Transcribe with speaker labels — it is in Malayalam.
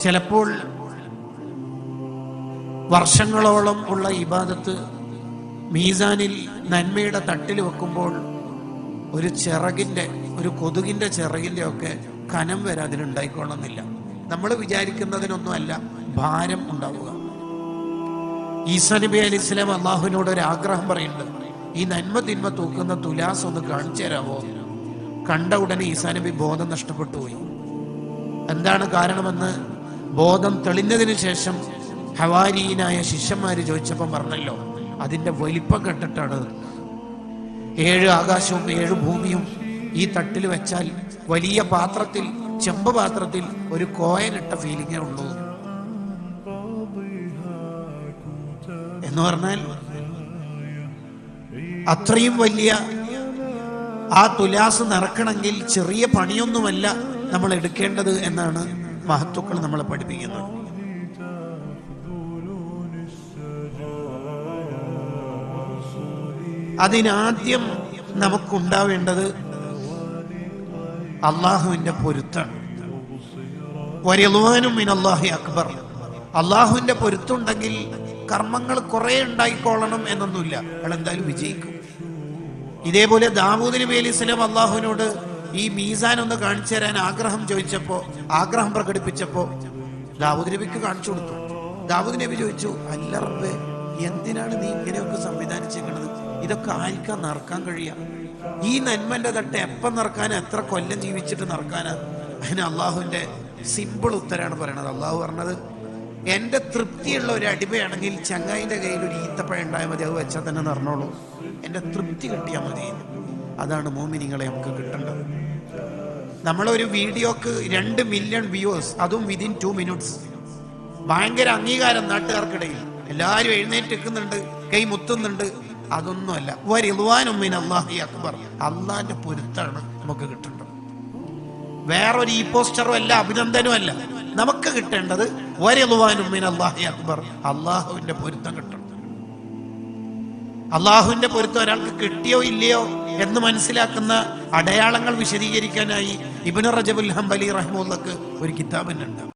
Speaker 1: ചിലപ്പോൾ വർഷങ്ങളോളം ഉള്ള ഇബാദത്ത് മീസാനിൽ നന്മയുടെ തട്ടിൽ വെക്കുമ്പോൾ ഒരു ചിറകിന്റെ ഒരു കൊതുകിന്റെ ചിറകിന്റെ ഒക്കെ കനം വരെ അതിലുണ്ടായിക്കൊള്ളുന്നില്ല. നമ്മൾ വിചാരിക്കുന്നതിനൊന്നുമല്ല ഭാരം ഉണ്ടാവുക. ഈസാ നബി അലി ഇസ്ലാം അള്ളാഹുവിനോട് ഒരു ആഗ്രഹം പറയുന്നുണ്ട്. ഈ നന്മ തിന്മ തൂക്കുന്ന തുലാസ് ഒന്ന് കാണിച്ചു തരാമോ? കണ്ട ഉടനെ ഈസാ നബി ബോധം നഷ്ടപ്പെട്ടു പോയി. എന്താണ് കാരണമെന്ന്? ബോധം തെളിഞ്ഞതിന് ശേഷം ഹവാരിയനായ ശിഷ്യന്മാര് ചോദിച്ചപ്പം പറഞ്ഞല്ലോ അതിന്റെ വലിപ്പം കണ്ടിട്ടാണ്. ഏഴ് ആകാശവും ഏഴ് ഭൂമിയും ഈ തട്ടിൽ വെച്ചാൽ വലിയ പാത്രത്തിൽ ചെമ്പ് പാത്രത്തിൽ ഒരു കോയനിട്ട ഫീലിംഗേ ഉള്ളൂ. എന്ന് പറഞ്ഞാൽ അത്രയും വലിയ ആ തുലാസ് നിറക്കണമെങ്കിൽ ചെറിയ പണിയൊന്നുമല്ല നമ്മൾ എടുക്കേണ്ടത് എന്നാണ് മഹത്തുക്കൾ നമ്മളെ പഠിപ്പിക്കുന്നത് അതിനാദ്യം നമുക്കുണ്ടാവേണ്ടത് അള്ളാഹുവിന്റെ പൊരുത്താണ്. വരലുവാനും അള്ളാഹി അക്ബർ. അള്ളാഹുവിന്റെ പൊരുത്തുണ്ടെങ്കിൽ കർമ്മങ്ങൾ കുറെ ഉണ്ടായിക്കോളണം എന്നൊന്നുമില്ല. അയാൾ എന്തായാലും വിജയിക്കും. ഇതേപോലെ ദാവൂദ് നബി അലി സ്വലാം അള്ളാഹുവിനോട് ഈ മീസാൻ ഒന്ന് കാണിച്ചു തരാൻ ആഗ്രഹം ചോദിച്ചപ്പോ ആഗ്രഹം പ്രകടിപ്പിച്ചപ്പോ ദാവൂദ് നബിക്ക് കാണിച്ചു കൊടുത്തു. ദാവൂദ് നബി ചോദിച്ചു അല്ല റബ്ബേ എന്തിനാണ് നീ ഇങ്ങനെയൊക്കെ സംവിധാനിച്ചേക്കണത്? ഇതൊക്കെ ആർക്കാ നടക്കാൻ കഴിയാ? ഈ നന്മന്റെ തട്ട് എപ്പം നടക്കാൻ എത്ര കൊല്ലം ജീവിച്ചിട്ട് നടക്കാനാ അതിന് അള്ളാഹുവിന്റെ സിമ്പിൾ ഉത്തരാണ് പറയണത്. അള്ളാഹു പറഞ്ഞത് എന്റെ തൃപ്തിയുള്ള ഒരു അടിമയാണെങ്കിൽ ചങ്ങായിന്റെ കയ്യിൽ ഒരു ഈത്തപ്പഴം ഉണ്ടായാൽ മതി. അത് വെച്ചാൽ തന്നെ നടന്നോളൂ എന്റെ തൃപ്തി കിട്ടിയാൽ മതി. അതാണ് മോമിനിങ്ങളെ നമുക്ക് കിട്ടേണ്ടത്. നമ്മളൊരു വീഡിയോക്ക് രണ്ട് മില്യൺ വ്യൂവേഴ്സ് അതും വിതിൻ ടു മിനിറ്റ്സ് ഭയങ്കര അംഗീകാരം നാട്ടുകാർക്കിടയിൽ. എല്ലാവരും എഴുന്നേറ്റ് നിൽക്കുന്നുണ്ട് കൈ മുത്തുന്നുണ്ട്. അതൊന്നുമല്ല. വരിളുവാനുമ്മിൻ അള്ളാഹി അക്ബർ. അള്ളാന്റെ പൊരുത്താണ് നമുക്ക് കിട്ടേണ്ടത്. വേറൊരു ഈ പോസ്റ്ററും അല്ല അഭിനന്ദനവും അല്ല നമുക്ക് കിട്ടേണ്ടത് വരിളുവാനുമ്മിൻ അള്ളാഹി അക്ബർ. അള്ളാഹുവിന്റെ പൊരുത്തം കിട്ടണം. അള്ളാഹുവിന്റെ പൊരുത്തം ഒരാൾക്ക് കിട്ടിയോ ഇല്ലയോ എന്ന് മനസ്സിലാക്കുന്ന അടയാളങ്ങൾ വിശദീകരിക്കാനായി ഇബിന് റജബുൽ ഹംബലി റഹ്മുള്ളക്ക് ഒരു കിതാബിനുണ്ട്